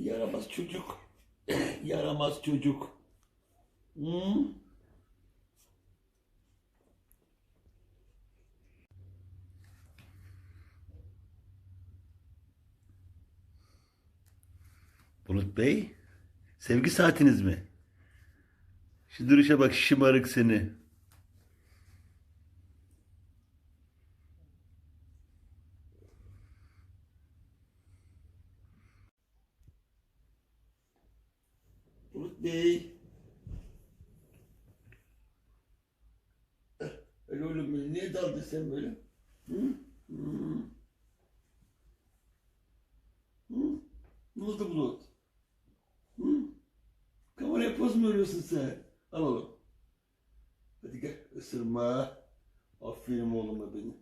Yaramaz çocuk. yaramaz çocuk. Hı? Bulut Bey, sevgi saatiniz mi? Şu duruşa bak şımarık seni. Bulut Bey. Öyle oğlum böyle niye daldın sen böyle? Hı? Hı? Ne oldu Bulut? Hı? Kameraya poz mu veriyorsun sen? Al oğlum. Hadi gel ısırma. Aferin oğluma benim.